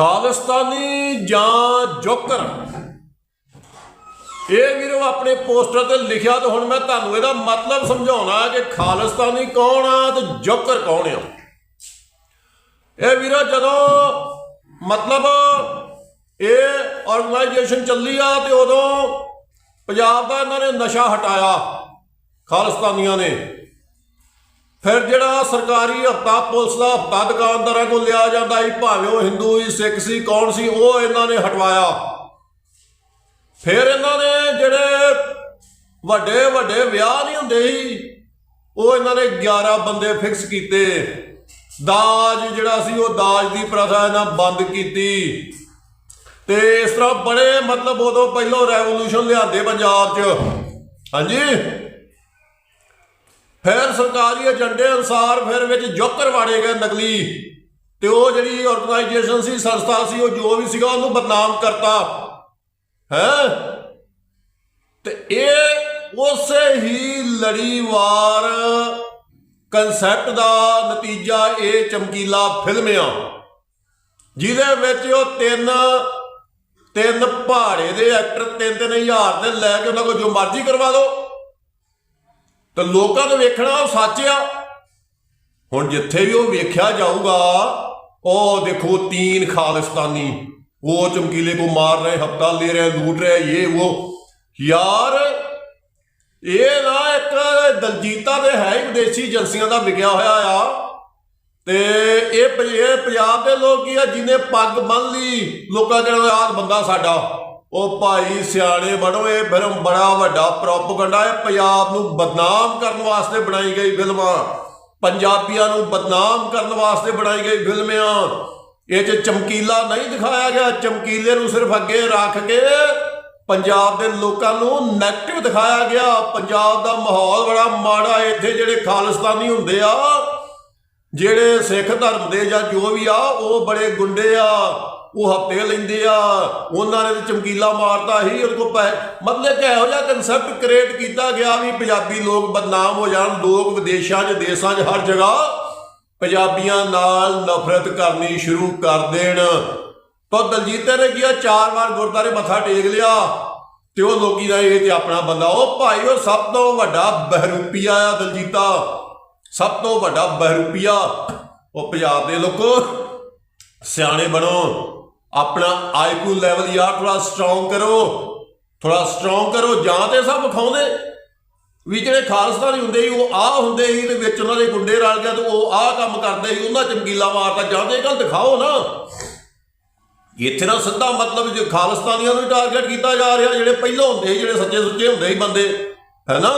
ਖਾਲਿਸਤਾਨੀ ਜਾਂ ਜੋਕਰ? ਇਹ ਵੀਰੋ ਆਪਣੇ ਪੋਸਟਰ ਤੇ ਲਿਖਿਆ ਤੇ ਹੁਣ ਮੈਂ ਤੁਹਾਨੂੰ ਇਹਦਾ ਮਤਲਬ ਸਮਝਾਉਣਾ ਕਿ ਖਾਲਿਸਤਾਨੀ ਕੌਣ ਆ ਤੇ ਜੋਕਰ ਕੌਣ ਆ। ਇਹ ਵੀਰੋ ਜਦੋਂ ਮਤਲਬ ਇਹ ਆਰਗੇਨਾਈਜੇਸ਼ਨ ਚੱਲੀ ਆ ਤੇ ਉਦੋਂ ਪੰਜਾਬ ਦਾ ਇਹਨਾਂ ਨੇ ਨਸ਼ਾ ਹਟਾਇਆ, ਖਾਲਿਸਤਾਨੀਆਂ ਨੇ। ਫਿਰ ਜਿਹੜਾ ਸਰਕਾਰੀ ਹਫਤਾ ਪੁਲਿਸ ਦਾ ਹਫਤਾ ਦੁਕਾਨਦਾਰਾਂ ਕੋਲ ਲਿਆ ਜਾਂਦਾ ਸੀ, ਭਾਵੇਂ ਉਹ ਹਿੰਦੂ ਸੀ, ਸਿੱਖ ਸੀ, ਕੌਣ ਸੀ, ਉਹ ਇਹਨਾਂ ਨੇ ਹਟਵਾਇਆ। ਫਿਰ ਇਹਨਾਂ ਨੇ ਜਿਹੜੇ ਵੱਡੇ ਵੱਡੇ ਵਿਆਹ ਨਹੀਂ ਹੁੰਦੇ ਸੀ, ਉਹ ਇਹਨਾਂ ਨੇ 11 ਬੰਦੇ ਫਿਕਸ ਕੀਤੇ। ਦਾਜ ਜਿਹੜਾ ਸੀ, ਉਹ ਦਾਜ ਦੀ ਪ੍ਰਥਾ ਇਹਨਾਂ ਬੰਦ ਕੀਤੀ। ਤੇ ਇਸ ਤਰ੍ਹਾਂ ਬੜੇ ਮਤਲਬ ਉਦੋਂ ਪਹਿਲੋਂ ਰੈਵੋਲੂਸ਼ਨ ਲਿਆਂਦੇ ਪੰਜਾਬ 'ਚ। ਹਾਂਜੀ? ਫਿਰ ਸਰਕਾਰੀ ਏਜੰਡੇ ਅਨੁਸਾਰ ਫਿਰ ਵਿੱਚ ਜੋਕਰ ਵਾੜੇ ਗਏ ਨਕਲੀ। ਤੇ ਉਹ ਜਿਹੜੀ ਆਰਗੇਨਾਈਜੇਸ਼ਨ ਸੀ, ਸੰਸਥਾ ਸੀ, ਉਹ ਜੋ ਵੀ ਸੀਗਾ, ਉਹਨੂੰ ਬਦਨਾਮ ਕਰਤਾ। ਹੈ? ਤੇ ਇਹ ਉਸੇ ਹੀ ਲੜੀਵਾਰ ਕਨਸੈਪਟ ਦਾ ਨਤੀਜਾ ਇਹ ਚਮਕੀਲਾ ਫਿਲਮ ਆ। ਜਿਹਦੇ ਵਿੱਚ ਉਹ ਤਿੰਨ ਤਿੰਨ ਪਹਾੜੇ ਦੇ ਐਕਟਰ ਤਿੰਨ ਤਿੰਨ ਹਜ਼ਾਰ ਦੇ ਲੈ ਕੇ ਉਹਨਾਂ ਕੋਲ ਜੋ ਮਰਜ਼ੀ ਕਰਵਾ ਦਿਓ ਤੇ ਲੋਕਾਂ ਨੇ ਵੇਖਣਾ ਉਹ ਸੱਚ ਆ। ਹੁਣ ਜਿੱਥੇ ਵੀ ਉਹ ਵੇਖਿਆ ਜਾਊਗਾ, ਉਹ ਦੇਖੋ ਤੀਨ ਖਾਲਿਸਤਾਨੀ, ਉਹ ਚਮਕੀਲੇ ਕੋ ਮਾਰ ਰਹੇ ਹਫਤਾ ਲੈ ਰਹੇ, ਲੂਟ ਰਹੇ, ਇਹ ਉਹ। ਯਾਰ, ਇਹ ਨਾ ਇੱਕ ਦਲਜੀਤਾ ਦੇ ਹੈ ਹੀ ਵਿਦੇਸ਼ੀ ਏਜੰਸੀਆਂ ਦਾ ਵਿਕਿਆ ਹੋਇਆ ਆ। ਤੇ ਇਹ ਪੰਜਾਬ ਦੇ ਲੋਕ ਕੀ ਆ ਜਿਹਨੇ ਪੱਗ ਬੰਨ ਲਈ। ਲੋਕਾਂ ਕਹਿੰਦੇ ਆਹ ਬੰਦਾ ਸਾਡਾ। ਉਹ ਭਾਈ ਸਿਆਣੇ ਬਣੋ, ਇਹ ਫਿਲਮ ਬੜਾ ਵੱਡਾ ਪ੍ਰੋਪਗੈਂਡਾ ਹੈ। ਪੰਜਾਬ ਨੂੰ ਬਦਨਾਮ ਕਰਨ ਵਾਸਤੇ ਬਣਾਈ ਗਈ ਫਿਲਮਾਂ। ਪੰਜਾਬੀਆਂ ਨੂੰ ਬਦਨਾਮ ਕਰਨ ਵਾਸਤੇ ਬਣਾਈ ਗਈ ਫਿਲਮ। ਇਹ ਚ ਚਮਕੀਲਾ ਨਹੀਂ ਦਿਖਾਇਆ ਗਿਆ। ਚਮਕੀਲੇ ਨੂੰ ਸਿਰਫ ਅੱਗੇ ਰੱਖ ਕੇ ਪੰਜਾਬ ਦੇ ਲੋਕਾਂ ਨੂੰ ਨੈਗੇਟਿਵ ਦਿਖਾਇਆ ਗਿਆ। ਪੰਜਾਬ ਦਾ ਮਾਹੌਲ ਬੜਾ ਮਾੜਾ ਇੱਥੇ ਜਿਹੜੇ ਖਾਲਿਸਤਾਨੀ ਹੁੰਦੇ ਆ ਜਿਹੜੇ ਸਿੱਖ ਧਰਮ ਦੇ ਜਾਂ ਜੋ ਵੀ ਆ, ਉਹ ਬੜੇ ਗੁੰਡੇ ਆ, ਉਹ ਹੱਤੇ ਲੈਂਦੇ ਆ, ਉਹਨਾਂ ਨੇ ਚਮਕੀਲਾ ਮਾਰਤਾ ਹੀ ਉਹਦੇ ਕੋ ਪੈ, ਮਤਲਬ ਕਿ ਇਹੋ ਜਿਹਾ ਕਨਸੈਪਟ ਕ੍ਰੀਏਟ ਕੀਤਾ ਗਿਆ ਵੀ ਪੰਜਾਬੀ ਲੋਕ ਬਦਨਾਮ ਹੋ ਜਾਣ, ਲੋਕ ਵਿਦੇਸ਼ਾਂ 'ਚ, ਦੇਸ਼ਾਂ 'ਚ, ਹਰ ਜਗ੍ਹਾ ਪੰਜਾਬੀਆਂ ਨਾਲ ਨਫ਼ਰਤ ਕਰਨੀ ਸ਼ੁਰੂ ਕਰ ਦੇਣ। ਤਾਂ ਦਲਜੀਤ ਨੇ ਕੀਆ ਚਾਰ ਵਾਰ ਗੁਰਦਾਰੇ ਮੱਥਾ ਟੇਕ ਲਿਆ ਤੇ ਉਹ ਲੋਕੀ ਦਾ ਇਹ ਤੇ ਆਪਣਾ ਬੰਦਾ, ਉਹ ਭਾਈ ਉਹ ਸਭ ਤੋਂ ਵੱਡਾ ਬਹਿਰੂਪੀਆ ਆ ਦਲਜੀਤਾ। ਸਭ ਤੋਂ ਵੱਡਾ ਬਹਿਰੂਪੀਆ ਉਹ ਪੰਜਾਬ ਦੇ ਲੋਕੋ, ਸਿਆਣੇ ਬਣੋ, ਆਪਣਾ ਆਈਕੂ ਲੈਵਲ ਯਾਰ ਥੋੜਾ ਸਟਰੋਂਗ ਕਰੋ ਥੋੜਾ ਸਟਰੋਂਗ ਕਰੋ, ਜਾਂ ਤੇ ਸਭ ਵਿਖਾਉਂਦੇ। ਵੀ ਜਿਹੜੇ ਖਾਲਸਤਾਨੀ ਹੁੰਦੇ ਸੀ, ਉਹ ਆ ਹੁੰਦੇ ਸੀ, ਤੇ ਵਿੱਚ ਉਹਨਾਂ ਦੇ ਗੁੰਡੇ ਰਲ ਗਿਆ ਤੇ ਉਹ ਆਹ ਕੰਮ ਕਰਦੇ ਸੀ, ਉਹਨਾਂ ਚਮਕੀਲਾ ਮਾਰਦਾ ਜਾਂ ਤੇ ਇਹ ਗੱਲ ਦਿਖਾਓ ਨਾ। ਇੱਥੇ ਨਾ ਸਿੱਧਾ ਮਤਲਬ ਜੇ ਖਾਲਿਸਤਾਨੀਆਂ ਨੂੰ ਟਾਰਗੇਟ ਕੀਤਾ ਜਾ ਰਿਹਾ, ਜਿਹੜੇ ਪਹਿਲਾਂ ਹੁੰਦੇ ਸੀ, ਜਿਹੜੇ ਸੱਚੇ ਸੁੱਚੇ ਹੁੰਦੇ ਸੀ ਬੰਦੇ ਹੈਨਾ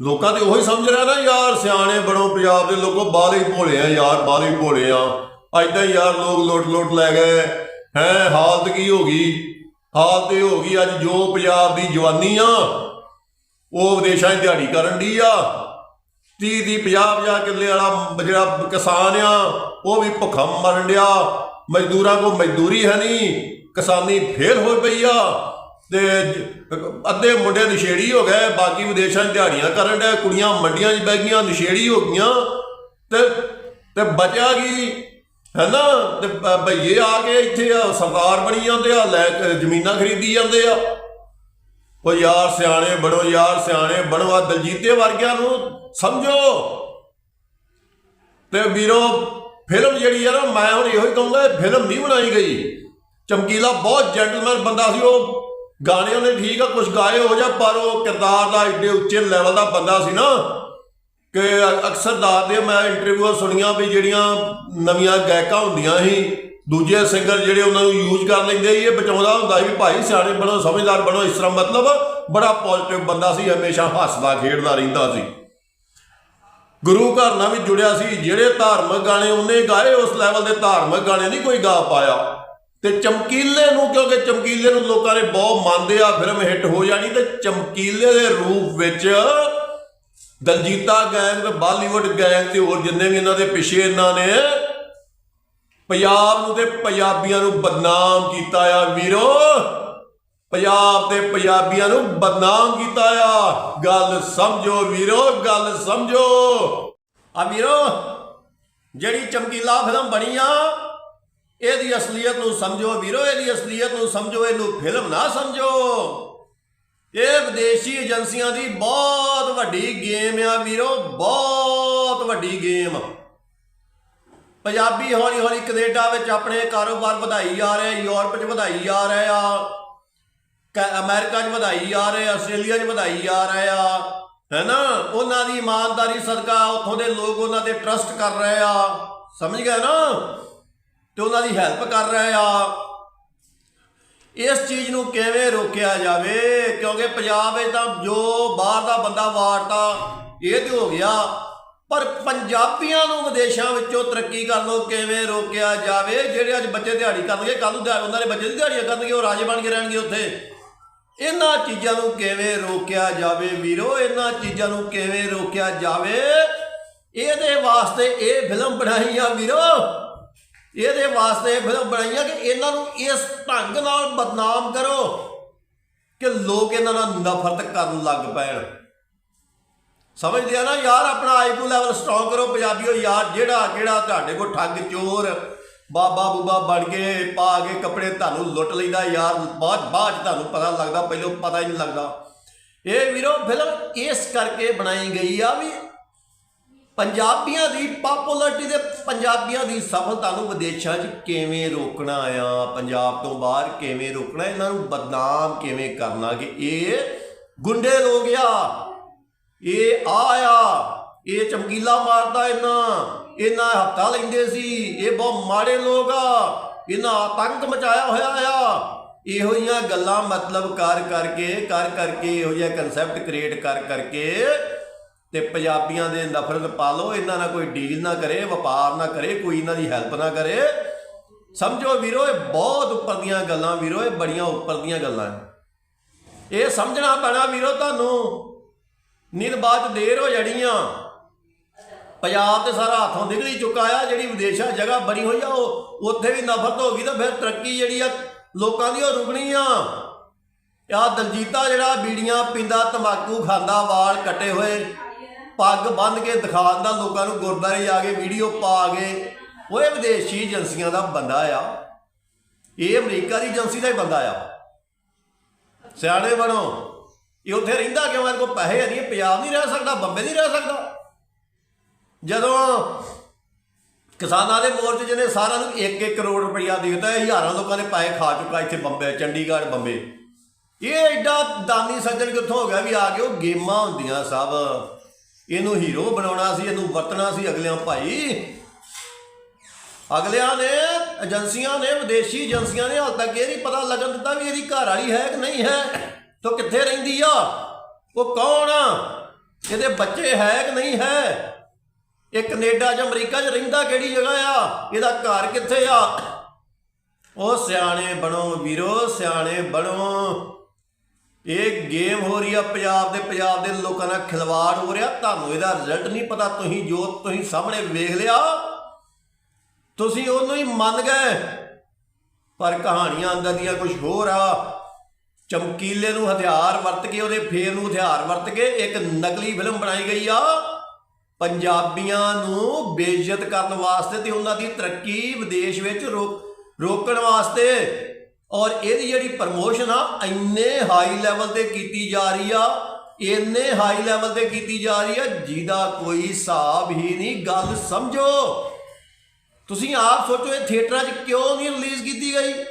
ਲੋਕਾਂ ਤੇ ਉਹੀ ਸਮਝ ਰਿਹਾ ਨਾ ਯਾਰ ਸਿਆਣੇ ਬਣੋ ਪੰਜਾਬ ਦੇ ਲੋਕੋ ਬਾਹਰ ਹੀ ਭੋਲੇ ਆ ਯਾਰ ਬਾਹਰ ਹੀ ਭੋਲੇ ਆ। ਐਦਾਂ ਹੀ ਯਾਰ ਲੋਕ ਲੁੱਟ ਲੁੱਟ ਲੈ ਗਏ। ਹੈ, ਹਾਲਤ ਕੀ ਹੋ ਗਈ? ਹਾਲਤ ਇਹ ਹੋ ਗਈ, ਅੱਜ ਜੋ ਪੰਜਾਬ ਦੀ ਜਵਾਨੀ ਆ, ਉਹ ਵਿਦੇਸ਼ਾਂ 'ਚ ਦਿਹਾੜੀ ਕਰਨ ਦੀ ਆ। 30 ਦੀ 50 50 ਕਿੱਲੇ ਵਾਲਾ ਜਿਹੜਾ ਕਿਸਾਨ ਆ, ਉਹ ਵੀ ਭੁੱਖਾ ਮਰਨ ਡਿਆ। ਮਜ਼ਦੂਰਾਂ ਕੋ ਮਜ਼ਦੂਰੀ ਹੈ ਨਹੀਂ, ਕਿਸਾਨੀ ਫੇਲ ਹੋ ਪਈ ਆ। ਤੇ ਅੱਧੇ ਮੁੰਡੇ ਨਸ਼ੇੜੀ ਹੋ ਗਏ, ਬਾਕੀ ਵਿਦੇਸ਼ਾਂ 'ਚ ਦਿਹਾੜੀਆਂ ਕਰਨ ਡੇ ਕੁੜੀਆਂ ਮੰਡੀਆਂ 'ਚ ਬਹਿ ਗਈਆਂ, ਨਸ਼ੇੜੀ ਹੋ ਗਈਆਂ, ਤੇ ਤੇ ਬਚਿਆ ਕੀ? ਹੈਨਾ ਤੇ ਭਈਏ ਆ ਕੇ ਇੱਥੇ ਆ ਸਰਦਾਰ ਬਣੀ ਜਾਂਦੇ ਆ, ਲੈ ਜ਼ਮੀਨਾਂ ਖਰੀਦੀ ਜਾਂਦੇ ਆ। ਉਹ ਯਾਰ ਸਿਆਣੇ ਬਣੋ, ਯਾਰ ਸਿਆਣੇ ਬਣੋ ਆ ਦਲਜੀਤੇ ਵਰਗਿਆਂ ਨੂੰ ਸਮਝੋ। ਤੇ ਵੀਰੋ, ਫਿਲਮ ਜਿਹੜੀ ਆ ਨਾ, ਮੈਂ ਹੁਣ ਇਹੋ ਹੀ ਕਹੂੰਗਾ ਫਿਲਮ ਨਹੀਂ ਬਣਾਈ ਗਈ। ਚਮਕੀਲਾ ਬਹੁਤ ਜੈਂਟਲਮੈਨ ਬੰਦਾ ਸੀ, ਉਹ ਗਾਣੇ ਉਹਨੇ ਠੀਕ ਆ ਕੁਝ ਗਾਏ ਹੋ ਜਾ, ਪਰ ਉਹ ਕਿਰਦਾਰ ਦਾ ਏਡੇ ਉੱਚੇ ਲੈਵਲ ਦਾ ਬੰਦਾ ਸੀ ਨਾ ਕਿ ਅਕਸਰ ਅਕਸਰ ਦੱਸਦੇ ਮੈਂ ਇੰਟਰਵਿਊਆਂ ਸੁਣੀਆਂ ਵੀ ਜਿਹੜੀਆਂ ਨਵੀਆਂ ਗਾਇਕਾਂ ਹੁੰਦੀਆਂ ਸੀ, ਦੂਜੇ ਸਿੰਗਰ ਜਿਹੜੇ ਉਹਨਾਂ ਨੂੰ ਯੂਜ਼ ਕਰ ਲੈਂਦੇ ਸੀ, ਇਹ ਬਚਾਉਂਦਾ ਹੁੰਦਾ ਸੀ ਵੀ ਭਾਈ ਸਿਆਣੇ ਬਣੋ, ਸਮਝਦਾਰ ਬਣੋ, ਇਸ ਤਰ੍ਹਾਂ ਮਤਲਬ ਬੜਾ ਪੋਜ਼ਿਟਿਵ ਬੰਦਾ ਸੀ, ਹਮੇਸ਼ਾ ਹੱਸਦਾ, ਖੇਡਦਾ ਰਹਿੰਦਾ ਸੀ। ਗੁਰੂ ਘਰ ਨਾਲ ਵੀ ਜੁੜਿਆ ਸੀ, ਜਿਹੜੇ ਧਾਰਮਿਕ ਗਾਣੇ ਉਹਨੇ ਗਾਏ, ਉਸ ਲੈਵਲ ਦੇ ਧਾਰਮਿਕ ਗਾਣੇ ਨਹੀਂ ਕੋਈ ਗਾ ਪਾਇਆ। ਤੇ ਚਮਕੀਲੇ ਨੂੰ ਕਿਉਂਕਿ ਚਮਕੀਲੇ ਨੂੰ ਲੋਕਾਂ ਨੇ ਬਹੁਤ ਮੰਨਦੇ ਆ, ਫਿਲਮ ਹਿੱਟ ਹੋ ਜਾਣੀ ਤੇ ਚਮਕੀਲੇ ਦੇ ਰੂਪ ਵਿੱਚ ਦਲਜੀਤਾ ਗੈਂਗ ਤੇ ਬਾਲੀਵੁੱਡ ਗੈਂਗ ਤੇ ਹੋਰ ਜਿੰਨੇ ਵੀ ਇਹਨਾਂ ਦੇ ਪਿੱਛੇ ਇਹਨਾਂ ਨੇ, ਪੰਜਾਬ ਨੂੰ ਤੇ ਪੰਜਾਬੀਆਂ ਨੂੰ ਬਦਨਾਮ ਕੀਤਾ ਆ ਵੀਰੋ। ਪੰਜਾਬ ਤੇ ਪੰਜਾਬੀਆਂ ਨੂੰ ਬਦਨਾਮ ਕੀਤਾ ਆ। ਗੱਲ ਸਮਝੋ ਵੀਰੋ, ਗੱਲ ਸਮਝੋ। ਆ ਵੀਰੋ, ਜਿਹੜੀ ਚਮਕੀਲਾ ਫਿਲਮ ਬਣੀ ਆ ਇਹਦੀ ਅਸਲੀਅਤ ਨੂੰ ਸਮਝੋ ਵੀਰੋ, ਇਹਦੀ ਅਸਲੀਅਤ ਨੂੰ ਸਮਝੋ, ਇਹਨੂੰ ਫਿਲਮ ਨਾ ਸਮਝੋ। ਇਹ ਵਿਦੇਸ਼ੀ ਏਜੰਸੀਆਂ ਦੀ ਬਹੁਤ ਵੱਡੀ ਗੇਮ ਆ ਵੀਰੋ, ਬਹੁਤ ਵੱਡੀ ਗੇਮ। ਪੰਜਾਬੀ ਹੌਲੀ ਹੌਲੀ ਕੈਨੇਡਾ ਵਿੱਚ ਆਪਣੇ ਕਾਰੋਬਾਰ ਵਧਾਈ ਜਾ ਰਹੇ ਯੂਰਪ 'ਚ ਵਧਾਈ ਜਾ ਰਹੇ ਆ, ਕ- ਅਮਰੀਕਾ 'ਚ ਵਧਾਈ ਜਾ ਰਹੇ ਆਸਟ੍ਰੇਲੀਆ 'ਚ ਵਧਾਈ ਜਾ ਰਹੇ ਆ, ਹੈਨਾ? ਉਹਨਾਂ ਦੀ ਇਮਾਨਦਾਰੀ ਸਦਕਾ ਉੱਥੋਂ ਦੇ ਲੋਕ ਉਹਨਾਂ ਤੇ ਟਰਸਟ ਕਰ ਰਹੇ ਆ। ਸਮਝ ਗਏ ਨਾ? ਤੇ ਉਹਨਾਂ ਦੀ ਹੈਲਪ ਕਰ ਰਹੇ ਆ। ਇਸ ਚੀਜ਼ ਨੂੰ ਕਿਵੇਂ ਰੋਕਿਆ ਜਾਵੇ? ਕਿਉਂਕਿ ਪੰਜਾਬ ਵਿੱਚ ਤਾਂ ਜੋ ਬਾਹਰ ਦਾ ਬੰਦਾ ਵਾਰਤਾ ਇਹ ਤੇ ਹੋ ਗਿਆ। ਪਰ ਪੰਜਾਬੀਆਂ ਨੂੰ ਵਿਦੇਸ਼ਾਂ ਵਿੱਚੋਂ ਤਰੱਕੀ ਕਰਨ ਨੂੰ ਕਿਵੇਂ ਰੋਕਿਆ ਜਾਵੇ? ਜਿਹੜੇ ਅੱਜ ਬੱਚੇ ਦਿਹਾੜੀ ਕਰਨਗੇ ਕੱਲ ਨੂੰ ਉਹਨਾਂ ਦੇ ਬੱਚੇ ਦੀ ਦਿਹਾੜੀਆਂ ਕਰਨਗੇ, ਉਹ ਰਾਜੇ ਬਣ ਕੇ ਰਹਿਣਗੇ ਉੱਥੇ। ਇਹਨਾਂ ਚੀਜ਼ਾਂ ਨੂੰ ਕਿਵੇਂ ਰੋਕਿਆ ਜਾਵੇ ਵੀਰੋ? ਇਹਨਾਂ ਚੀਜ਼ਾਂ ਨੂੰ ਕਿਵੇਂ ਰੋਕਿਆ ਜਾਵੇ? ਇਹਦੇ ਵਾਸਤੇ ਇਹ ਫਿਲਮ ਬਣਾਈ ਆ ਵੀਰੋ। ਇਹਦੇ ਵਾਸਤੇ ਇਹ ਫਿਲਮ ਬਣਾਈਆਂ ਕਿ ਇਹਨਾਂ ਨੂੰ ਇਸ ਢੰਗ ਨਾਲ ਬਦਨਾਮ ਕਰੋ ਕਿ ਲੋਕ ਇਹਨਾਂ ਨਾਲ ਨਫ਼ਰਤ ਕਰਨ ਲੱਗ ਪੈਣ। ਸਮਝਦੇ ਆ ਨਾ, ਯਾਰ ਆਪਣਾ ਆਈਕੂ ਲੈਵਲ ਸਟਰੋਂਗ ਕਰੋ ਪੰਜਾਬੀਓ, ਯਾਰ ਜਿਹੜਾ ਕਿਹੜਾ ਤੁਹਾਡੇ ਕੋਲ ਠੱਗ ਚੋਰ, ਬਾਬਾ ਬੂਬਾ ਬਣ ਕੇ ਪਾ ਕੇ ਕੱਪੜੇ ਤੁਹਾਨੂੰ ਲੁੱਟ ਲੈਂਦਾ ਯਾਰ ਬਾਅਦ ਬਾਅਦ 'ਚ ਤੁਹਾਨੂੰ ਪਤਾ ਲੱਗਦਾ, ਪਹਿਲਾਂ ਪਤਾ ਹੀ ਨਹੀਂ ਲੱਗਦਾ। ਇਹ ਵੀਰੋ, ਫਿਲਮ ਇਸ ਕਰਕੇ ਬਣਾਈ ਗਈ ਆ ਵੀ ਪੰਜਾਬੀਆਂ ਦੀ ਪਪੂਲੈਰਿਟੀ ਦੇ ਪੰਜਾਬੀਆਂ ਦੀ ਸਫਲਤਾ ਨੂੰ ਵਿਦੇਸ਼ਾਂ 'ਚ ਕਿਵੇਂ ਰੋਕਣਾ ਆ? ਪੰਜਾਬ ਤੋਂ ਬਾਹਰ ਕਿਵੇਂ ਰੋਕਣਾ? ਇਹਨਾਂ ਨੂੰ ਬਦਨਾਮ ਕਿਵੇਂ ਕਰਨਾ ਕਿ ਇਹ ਗੁੰਡੇ ਲੋਕ ਆ? ਇਹ ਆ ਇਹ ਚਮਕੀਲਾ ਮਾਰਦਾ ਇਹਨਾਂ। ਇਹਨਾਂ ਹੱਥਾ ਲੈਂਦੇ ਸੀ। ਇਹ ਬਹੁਤ ਮਾੜੇ ਲੋਕ ਆ। ਇਹਨਾਂ ਆਤੰਕ ਮਚਾਇਆ ਹੋਇਆ ਆ। ਇਹੋ ਜਿਹੀਆਂ ਗੱਲਾਂ ਮਤਲਬ ਕਰ ਕਰਕੇ ਕਰ ਕਰਕੇ, ਇਹੋ ਜਿਹਾ ਕਨਸੈਪਟ ਕ੍ਰੀਏਟ ਕਰ ਕਰਕੇ ਤੇ ਪੰਜਾਬੀਆਂ ਦੇ ਨਫ਼ਰਤ ਪਾ ਲਓ, ਇਹਨਾਂ ਨਾਲ ਕੋਈ ਡੀਲ ਨਾ ਕਰੇ, ਵਪਾਰ ਨਾ ਕਰੇ, ਕੋਈ ਇਹਨਾਂ ਦੀ ਹੈਲਪ ਨਾ ਕਰੇ। ਸਮਝੋ ਵੀਰੋ, ਇਹ ਬਹੁਤ ਉੱਪਰ ਦੀਆਂ ਗੱਲਾਂ ਵੀਰੋ, ਇਹ ਬੜੀਆਂ ਉੱਪਰ ਦੀਆਂ ਗੱਲਾਂ ਇਹ ਸਮਝਣਾ ਪੈਣਾ ਵੀਰੋ ਤੁਹਾਨੂੰ। ਨਿਤ ਬਾਅਦ ਦੇਰ ਹੋ ਜਾਣੀਆਂ ਪੰਜਾਬ ਤੇ ਸਾਰਾ ਹੱਥੋਂ ਨਿਕਲ ਹੀ ਚੁੱਕਾ ਆ, ਜਿਹੜੀ ਵਿਦੇਸ਼ਾਂ ਜਗ੍ਹਾ ਬਣੀ ਹੋਈ ਆ, ਉਹ ਉੱਥੇ ਵੀ ਨਫ਼ਰਤ ਹੋ ਗਈ ਤਾਂ ਫਿਰ ਤਰੱਕੀ ਜਿਹੜੀ ਆ, ਲੋਕਾਂ ਦੀ ਉਹ ਰੁਕਣੀ ਆ। ਆ ਦਲਜੀਤਾ ਜਿਹੜਾ ਬੀੜੀਆਂ ਪੀਂਦਾ, ਤੰਬਾਕੂ ਖਾਂਦਾ, ਵਾਲ ਕੱਟੇ ਹੋਏ ਪੱਗ ਬੰਨ੍ਹ ਕੇ ਦਿਖਾ ਦਿੰਦਾ ਲੋਕਾਂ ਨੂੰ ਗੁਰਦਾਰੇ ਜਾ ਕੇ ਵੀਡੀਓ ਪਾ ਕੇ ਉਹ ਇਹ ਵਿਦੇਸ਼ੀ ਏਜੰਸੀਆਂ ਦਾ ਬੰਦਾ ਆ। ਇਹ ਅਮਰੀਕਾ ਦੀ ਏਜੰਸੀ ਦਾ ਹੀ ਬੰਦਾ ਆ। ਸਿਆਣੇ ਬਣੋ, ਇਹ ਉੱਥੇ ਰਹਿੰਦਾ ਕਿਉਂ ਇਹਦੇ ਕੋਲ ਪੈਸੇ ਨਹੀਂ ਪੰਜਾਬ ਨਹੀਂ ਰਹਿ ਸਕਦਾ, ਬੰਬੇ ਨਹੀਂ ਰਹਿ ਸਕਦਾ। ਜਦੋਂ ਕਿਸਾਨਾਂ ਦੇ ਮੋਰਚੇ ਜਿਹਨੇ ਸਾਰਿਆਂ ਨੂੰ 1-1 ਕਰੋੜ ਰੁਪਈਆ ਦੇ ਦਿੱਤਾ ਇਹ ਹਜ਼ਾਰਾਂ ਲੋਕਾਂ ਨੇ ਪੈਸੇ ਖਾ ਚੁੱਕਾ ਇੱਥੇ ਬੰਬੇ, ਚੰਡੀਗੜ੍ਹ, ਬੰਬੇ। ਇਹ ਐਡਾ ਦਾਨੀ ਸੱਜਣ ਕਿੱਥੋਂ ਹੋ ਗਿਆ ਵੀ ਆ ਕੇ ਉਹ ਗੇਮਾਂ ਹੁੰਦੀਆਂ ਸਭ। ਇਹਨੂੰ ਹੀਰੋ ਬਣਾਉਣਾ ਸੀ, ਇਹਨੂੰ ਵਰਤਣਾ ਸੀ ਅਗਲਿਆਂ ਭਾਈ। ਅਗਲਿਆਂ ਨੇ, ਏਜੰਸੀਆਂ ਨੇ, ਵਿਦੇਸ਼ੀ ਏਜੰਸੀਆਂ ਨੇ ਹਾਲ ਤੱਕ ਇਹ ਨਹੀਂ ਪਤਾ ਲੱਗਣ ਦਿੱਤਾ ਵੀ ਇਹਦੀ ਘਰ ਵਾਲੀ ਹੈ ਕਿ ਨਹੀਂ ਹੈ, ਤੋ ਕਿੱਥੇ ਰਹਿੰਦੀ ਆ? ਉਹ ਕੌਣ ਆ? ਇਹਦੇ ਬੱਚੇ ਹੈ ਕਿ ਨਹੀਂ ਹੈ? ਇਹ ਕੈਨੇਡਾ ਜਾਂ ਅਮਰੀਕਾ 'ਚ ਰਹਿੰਦਾ ਕਿਹੜੀ ਜਗ੍ਹਾ ਆ? ਇਹਦਾ ਘਰ ਕਿੱਥੇ ਆ? ਉਹ ਸਿਆਣੇ ਬਣੋ ਵੀਰੋ, ਸਿਆਣੇ ਬਣੋ। ਇਹ ਗੇਮ ਹੋ ਰਹੀ ਆ ਪੰਜਾਬ ਦੇ ਪੰਜਾਬ ਦੇ ਲੋਕਾਂ ਨਾਲ ਖਿਲਵਾੜ ਹੋ ਰਿਹਾ। ਤੁਹਾਨੂੰ ਇਹਦਾ ਰਿਜ਼ਲਟ ਨਹੀਂ ਪਤਾ, ਤੁਸੀਂ ਜੋ ਤੁਸੀਂ ਸਾਹਮਣੇ ਵੇਖ ਲਿਆ, ਤੁਸੀਂ ਉਹਨੂੰ ਹੀ ਮੰਨ ਗਏ। ਪਰ ਕਹਾਣੀਆਂ ਅੰਦਰ ਦੀਆਂ ਕੁਝ ਹੋਰ ਆ। ਚਮਕੀਲੇ ਨੂੰ ਹਥਿਆਰ ਵਰਤ ਕੇ, ਉਹਦੇ ਫੇਰ ਨੂੰ ਹਥਿਆਰ ਵਰਤ ਕੇ ਇੱਕ ਨਕਲੀ ਫਿਲਮ ਬਣਾਈ ਗਈ ਆ। ਪੰਜਾਬੀਆਂ ਨੂੰ ਬੇਇੱਜ਼ਤ ਕਰਨ ਵਾਸਤੇ ਤੇ ਉਹਨਾਂ ਦੀ ਤਰੱਕੀ ਵਿਦੇਸ਼ ਵਿੱਚ ਰੋਕ ਰੋਕਣ ਵਾਸਤੇ ਔਰ ਇਹਦੀ ਜਿਹੜੀ ਪ੍ਰਮੋਸ਼ਨ ਆ, ਇੰਨੇ ਹਾਈ ਲੈਵਲ ਤੇ ਕੀਤੀ ਜਾ ਰਹੀ ਆ, ਇੰਨੇ ਹਾਈ ਲੈਵਲ ਤੇ ਕੀਤੀ ਜਾ ਰਹੀ ਆ, ਜਿਹਦਾ ਕੋਈ ਹਿਸਾਬ ਹੀ ਨਹੀਂ। ਗੱਲ ਸਮਝੋ। ਤੁਸੀਂ ਆਪ ਸੋਚੋ, ਇਹ ਥੀਏਟਰਾਂ 'ਚ ਕਿਉਂ ਨਹੀਂ ਰਿਲੀਜ਼ ਕੀਤੀ ਗਈ?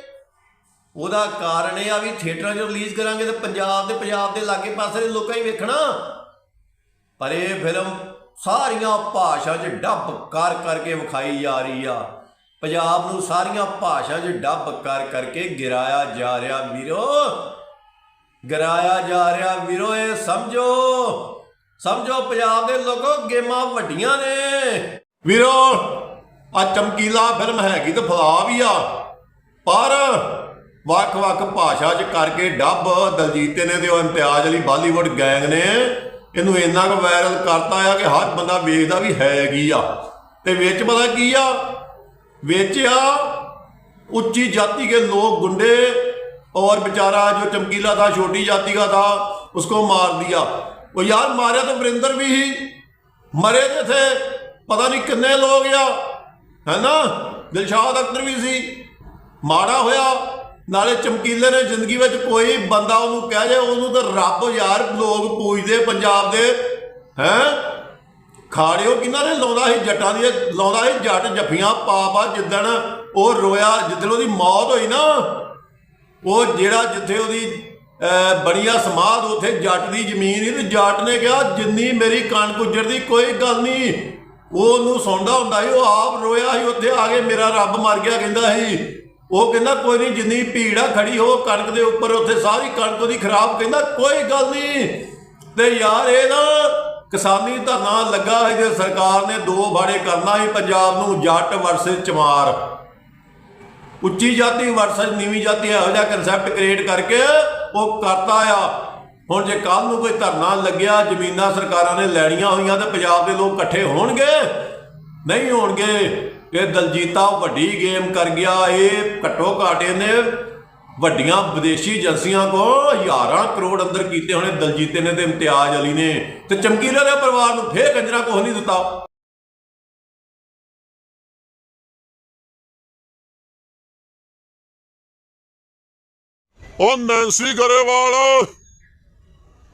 ਉਹਦਾ ਕਾਰਨ ਇਹ ਆ ਵੀ ਥੀਏਟਰਾਂ 'ਚ ਰਿਲੀਜ਼ ਕਰਾਂਗੇ ਤੇ ਪੰਜਾਬ ਦੇ ਪੰਜਾਬ ਦੇ ਲਾਗੇ ਪਾਸੇ ਦੇ ਲੋਕਾਂ ਹੀ ਵੇਖਣਾ। ਪਰ ਇਹ ਫਿਲਮ ਸਾਰੀਆਂ ਭਾਸ਼ਾ 'ਚ ਡੱਬ ਕਰ ਕਰਕੇ ਵਿਖਾਈ ਜਾ ਰਹੀ ਆ। ਪੰਜਾਬ ਨੂੰ ਸਾਰੀਆਂ ਭਾਸ਼ਾ 'ਚ ਡੱਬ ਕਰ ਕਰਕੇ ਗਿਰਾਇਆ ਜਾ ਰਿਹਾ ਵੀਰੋ। ਗਿਰਾਇਆ ਜਾ ਰਿਹਾ ਵੀਰੋ, ਇਹ ਸਮਝੋ। ਸਮਝੋ, ਪੰਜਾਬ ਦੇ ਲੋਕੋ, ਗੇਮਾਂ ਵੱਡੀਆਂ ਨੇ। ਵੀਰੋ ਆ ਚਮਕੀਲਾ ਫਿਲਮ ਹੈਗੀ ਤੇ ਫਲਾ ਵੀ ਆ। ਪਰ ਵੱਖ-ਵੱਖ ਭਾਸ਼ਾ 'ਚ ਕਰਕੇ ਡੱਬ ਦਲਜੀਤੇ ਨੇ ਤੇ ਉਹ ਇਮਤਿਆਜ਼ ਅਲੀ ਬਾਲੀਵੁੱਡ ਗੈਂਗ ਨੇ, ਇਹਨੂੰ ਇੰਨਾ ਕੁ ਵਾਇਰਲ ਕਰਤਾ ਆ ਕਿ ਹਰ ਬੰਦਾ ਵੇਖਦਾ ਵੀ ਹੈਗੀ ਆ। ਤੇ ਵਿੱਚ ਪਤਾ ਕੀ ਆ? ਵਿੱਚ ਆ ਉੱਚੀ ਜਾਤੀ के लोग गुंडे और बेचारा जो चमकीला था छोटी जाति का था उसको मार दिया वो यार मारे तो वरिंदर भी ही मरे तो थे पता नहीं कितने लोग या है ना ਦਿਲਸ਼ਾਦ ਅਖਤਰ ਵੀ ਸੀ ਮਾੜਾ ਹੋਇਆ ਨਾਲੇ ਚਮਕੀਲੇ ਨੇ ਜ਼ਿੰਦਗੀ ਵਿੱਚ ਕੋਈ ਬੰਦਾ ਉਹਨੂੰ ਕਹਿ ਜਾਏ ਉਹਨੂੰ ਤਾਂ ਰੱਬ ਯਾਰ ਲੋਕ ਪੂਜਦੇ ਪੰਜਾਬ ਦੇ ਹੈ ਖਾੜਿਓ ਕਿਹਨਾਂ ਨੇ ਲਾਉਂਦਾ ਸੀ ਜੱਟਾਂ ਦੀ? ਲਾਉਂਦਾ ਸੀ ਜੱਟ ਜੱਫੀਆਂ ਪਾ ਪਾ ਜਿੱਦਣ ਉਹ ਰੋਇਆ ਜਿੱਦਣ ਉਹਦੀ ਮੌਤ ਹੋਈ ਨਾ ਉਹ ਜਿਹੜਾ ਜਿੱਥੇ ਉਹਦੀ ਅਹ, ਸਮਾਧ ਉੱਥੇ ਜੱਟ ਦੀ ਜ਼ਮੀਨ ਸੀ ਤੇ ਜੱਟ ਨੇ ਕਿਹਾ ਜਿੰਨੀ ਮੇਰੀ ਕਣਕ ਉੱਜੜਦੀ ਕੋਈ ਗੱਲ ਨਹੀਂ। ਉਹ ਉਹਨੂੰ ਸੌਂਦਾ ਹੁੰਦਾ ਸੀ ਉਹ ਆਪ ਰੋਇਆ ਸੀ ਉੱਥੇ ਆ ਕੇ ਮੇਰਾ ਰੱਬ ਮਰ ਗਿਆ ਕਹਿੰਦਾ ਸੀ। ਉਹ ਕਹਿੰਦਾ ਕੋਈ ਨਹੀਂ ਜਿੰਨੀ ਭੀੜ ਆ ਖੜੀ ਹੋ ਕਣਕ ਦੇ ਉੱਪਰ ਉੱਥੇ ਸਾਰੀ ਕਣਕ ਉਹਦੀ ਖਰਾਬ ਕਹਿੰਦਾ ਕੋਈ ਗੱਲ ਨਹੀਂ। ਤੇ ਯਾਰ ਇਹ ਨਾ ਕਿਸਾਨੀ ਧਰਨਾ ਲੱਗਾ ਹੈ ਜੇ ਸਰਕਾਰ ਨੇ ਦੋ ਬਾੜੇ ਕਰਨਾ ਹੀ ਪੰਜਾਬ ਨੂੰ ਜੱਟ ਵਰਸਸ ਚਮਾਰ। ਉੱਚੀ ਜਾਤੀ ਵਰਸਸ ਨੀਵੀਂ ਜਾਤੀ ਇਹੋ ਜਿਹਾ ਕਨਸੈਪਟ ਕ੍ਰੀਏਟ ਕਰਕੇ ਉਹ ਕਰਤਾ ਆ। ਹੁਣ ਜੇ ਕੱਲ ਨੂੰ ਕੋਈ ਧਰਨਾ ਲੱਗਿਆ, ਜ਼ਮੀਨਾਂ ਸਰਕਾਰਾਂ ਨੇ ਲੈਣੀਆਂ ਹੋਈਆਂ ਤੇ ਪੰਜਾਬ ਦੇ ਲੋਕ ਇਕੱਠੇ ਹੋਣਗੇ? ਨਹੀਂ ਹੋਣਗੇ। ਇਹ ਦਲਜੀਤਾ ਵੱਡੀ ਗੇਮ ਕਰ ਗਿਆ, ਇਹ ਘੱਟੋ ਘੱਟ ਇਹਨੇ ਵੱਡੀਆਂ ਵਿਦੇਸ਼ੀ ਏਜੰਸੀਆਂ ਕੋ ਹਜ਼ਾਰਾਂ ਕਰੋੜ ਅੰਦਰ ਕੀਤੇ ਹੋਣੇ ਦਲਜੀਤੇ ਨੇ ਤੇ ਇਮਤਿਆਜ਼ ਅਲੀ ਨੇ ਤੇ ਚਮਕੀਲੇ ਦੇ ਪਰਿਵਾਰ ਨੂੰ ਫੇਰ ਕੰਜਰਾ ਕੁਛ ਨਹੀਂ ਦਿੱਤਾ। ਉਹ ਨੈਂਸੀ ਗਰੇਵਾਲ,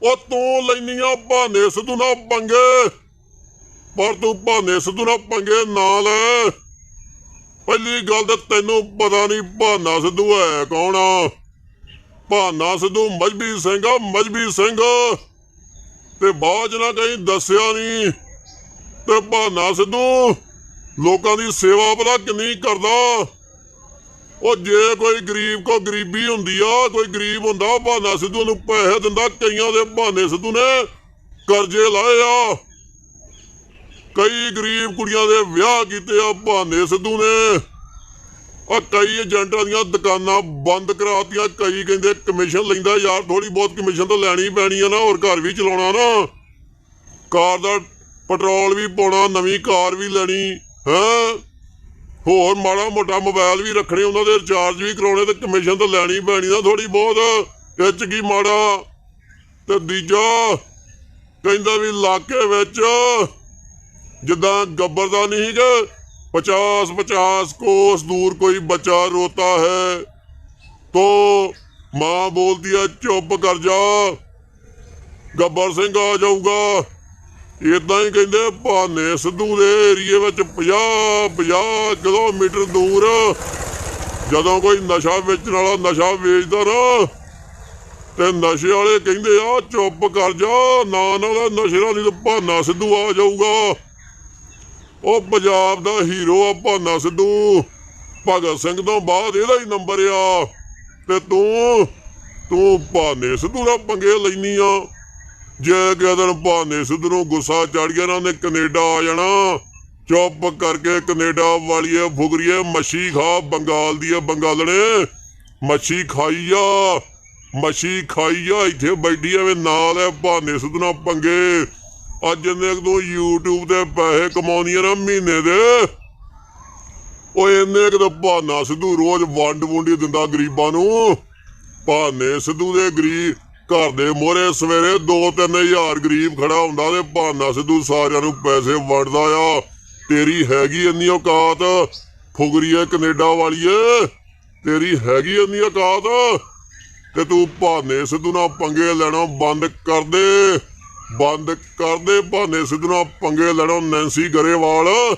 ਉਹ ਤੂੰ ਲੈਨੀਆਂ ਬਹਾਨੇ ਸਿੱਧੂ ਨਾਲ ਪੰਗੇ, ਪਰ ਤੂੰ ਬਹਾਨੇ ਸਿੱਧੂ ਨਾਲ ਪੰਗੇ ਨਾਲ ਪਹਿਲੀ ਗੱਲ ਤਾਂ ਤੈਨੂੰ ਪਤਾ ਨਹੀਂ, ਭਾਨਾ ਸਿੱਧੂ ਹੈ ਕੌਣ ਆ? ਭਾਨਾ ਸਿੱਧੂ ਮਜਬੀ ਸਿੰਘ ਆ, ਮਜਬੀ ਸਿੰਘ। ਤੇ ਬਾਅਦ 'ਚ ਨਾ ਕਹੀਂ ਦੱਸਿਆ ਨਹੀਂ। ਤੇ ਭਾਨਾ ਸਿੱਧੂ, ਲੋਕਾਂ ਦੀ ਸੇਵਾ ਪਤਾ ਕਿੰਨੀ ਕਰਦਾ? ਉਹ ਜੇ ਕੋਈ ਗਰੀਬ ਕੋ ਗਰੀਬੀ ਹੁੰਦੀ ਆ, ਕੋਈ ਗਰੀਬ ਹੁੰਦਾ, ਭਾਨਾ ਸਿੱਧੂ ਨੂੰ ਪੈਸੇ ਦਿੰਦਾ ਕਈਆਂ ਦੇ ਭਾਨੇ ਸਿੱਧੂ ਨੇ। ਕਰਜ਼ੇ ਲਾਏ ਆ। ਕਈ ਗਰੀਬ ਕੁੜੀਆਂ ਦੇ ਵਿਆਹ ਕੀਤੇ ਆ ਬਹਾਨੇ ਸਿੱਧੂ ਨੇ। ਆ ਕਈ ਏਜੰਟਾਂ ਦੀਆਂ ਦੁਕਾਨਾਂ ਬੰਦ ਕਰਾਤੀਆਂ। ਕਈ ਕਹਿੰਦੇ ਕਮਿਸ਼ਨ ਲੈਂਦਾ, ਯਾਰ ਥੋੜੀ ਬਹੁਤ ਕਮਿਸ਼ਨ ਤਾਂ ਲੈਣੀ ਪੈਣੀ ਆ ਨਾ, ਹੋਰ ਘਰ ਵੀ ਚਲਾਉਣਾ ਨਾ। ਕਾਰ ਦਾ ਪੈਟਰੋਲ ਵੀ ਪਾਉਣਾ, ਨਵੀਂ ਕਾਰ ਵੀ ਲੈਣੀ, ਹੈ? ਹੋਰ ਮਾੜਾ ਮੋਟਾ ਮੋਬਾਈਲ ਵੀ ਰੱਖਣੇ, ਉਹਨਾਂ ਦੇ ਰਿਚਾਰਜ ਵੀ ਕਰਾਉਣੇ, ਤੇ ਕਮਿਸ਼ਨ ਤਾਂ ਲੈਣੀ ਪੈਣੀ ਨਾ ਥੋੜੀ ਬਹੁਤ। ਇਹ ਕੀ ਮਾੜਾ? ਤੇ ਦੂਜਾ ਕਹਿੰਦਾ ਵੀ ਇਲਾਕੇ ਵਿੱਚ ਜਿੱਦਾਂ ਗੱਬਰ ਦਾ ਨਹੀਂ ਕਿ 50 50 ਕੋਸ ਦੂਰ ਕੋਈ ਬੱਚਾ ਰੋਤਾ ਹੈ। ਤੋ ਮਾਂ ਬੋਲਦੀ ਹੈ ਚੁੱਪ ਕਰ ਜਾ, ਗੱਬਰ ਸਿੰਘ ਆ ਜਾਊਗਾ। ਇਦਾਂ ਹੀ ਕਹਿੰਦੇ, ਭਾਨੇ ਸਿੱਧੂ ਦੇ ਏਰੀਏ ਵਿੱਚ 50 50 ਕਿਲੋਮੀਟਰ ਦੂਰ, ਜਦੋਂ ਕੋਈ ਨਸ਼ਾ ਵੇਚਣ ਵਾਲਾ ਨਸ਼ਾ ਵੇਚਦਾ ਨਾ, ਤੇ ਨਸ਼ੇ ਵਾਲੇ ਕਹਿੰਦੇ ਆ, ਚੁੱਪ ਕਰ ਜਾ, ਨਾ ਨਾਲ ਨਸ਼ੇ ਨਾਲ ਨਹੀਂ ਤਾਂ ਭਾਨਾ ਸਿੱਧੂ ਆ ਜਾਊਗਾ। ਉਹ ਪੰਜਾਬ ਦਾ ਹੀਰੋ ਆ ਭਾਨਾ ਸਿੱਧੂ। ਭਗਤ ਸਿੰਘ ਤੋਂ ਬਾਅਦ ਇਹਦਾ ਹੀ ਨੰਬਰ ਆ। ਤੇ ਤੂੰ ਤੂੰ ਭਾਨੇ ਸਿੱਧੂ ਨਾਲ ਪੰਗੇ ਲੈਨੀ ਆ। ਜੇ ਕਿਸੇ ਦਿਨ ਭਾਨੇ ਸਿੱਧੂ ਨੂੰ ਗੁੱਸਾ ਚੜ ਗਿਆ ਨਾ, ਉਹਨੇ ਕੈਨੇਡਾ ਆ ਜਾਣਾ। ਚੁੱਪ ਕਰਕੇ ਕੈਨੇਡਾ ਵਾਲੀਏ ਫੁਗਰੀਏ ਮੱਛੀ ਖਾ, ਬੰਗਾਲ ਦੀ ਆ ਬੰਗਾਲਣੇ। ਮੱਛੀ ਖਾਈ ਆ, ਮੱਛੀ ਖਾਈ ਆ, ਇੱਥੇ ਬੈਠੀ ਐਵੇਂ ਨਾਲ ਹੈ ਭਾਨੇ ਸਿੱਧੂ ਨਾਲ ਪੰਗੇ। ਅੱਜ ਇਹਨੇ ਇੱਕ ਦੋ YouTube ਤੇ ਪੈਸੇ ਕਮਾਉਂਦੀਆਂ ਨਾ ਮਹੀਨੇ ਦੇ। ਓਏ ਇਹਨੇ ਕਿਤੇ ਭਾਨਾ ਸਿੱਧੂ ਰੋਜ਼ ਵੰਡ ਵੁੰਡੀ ਦਿੰਦਾ ਗਰੀਬਾਂ ਨੂੰ। ਭਾਨੇ ਸਿੱਧੂ ਦੇ ਗਰੀਬ ਘਰ ਦੇ ਮੋਰੇ ਸਵੇਰੇ 2-3000 ਗਰੀਬ ਖੜਾ ਹੁੰਦਾ ਤੇ ਭਾਨਾ ਸਿੱਧੂ ਸਾਰਿਆਂ ਨੂੰ ਪੈਸੇ ਵੰਡਦਾ ਆ। ਤੇਰੀ ਹੈਗੀ ਇੰਨੀ ਔਕਾਤ ਫੁਗਰੀਏ ਕੈਨੇਡਾ ਵਾਲੀਏ ਤੇਰੀ ਹੈਗੀ ਇੰਨੀ ਔਕਾਤ, ਤੇ ਤੂੰ ਭਾਨੇ ਸਿੱਧੂ ਨਾਲ ਪੰਗੇ ਲੈਣਾ ਬੰਦ ਕਰ ਦੇ। ਬੰਦ ਕਰਦੇ ਦੇ ਸਿੱਧੂ ਨਾਲ ਪੰਗੇ ਲੈਣਾ ਨੈਂਸੀ ਗਰੇਵਾਲ।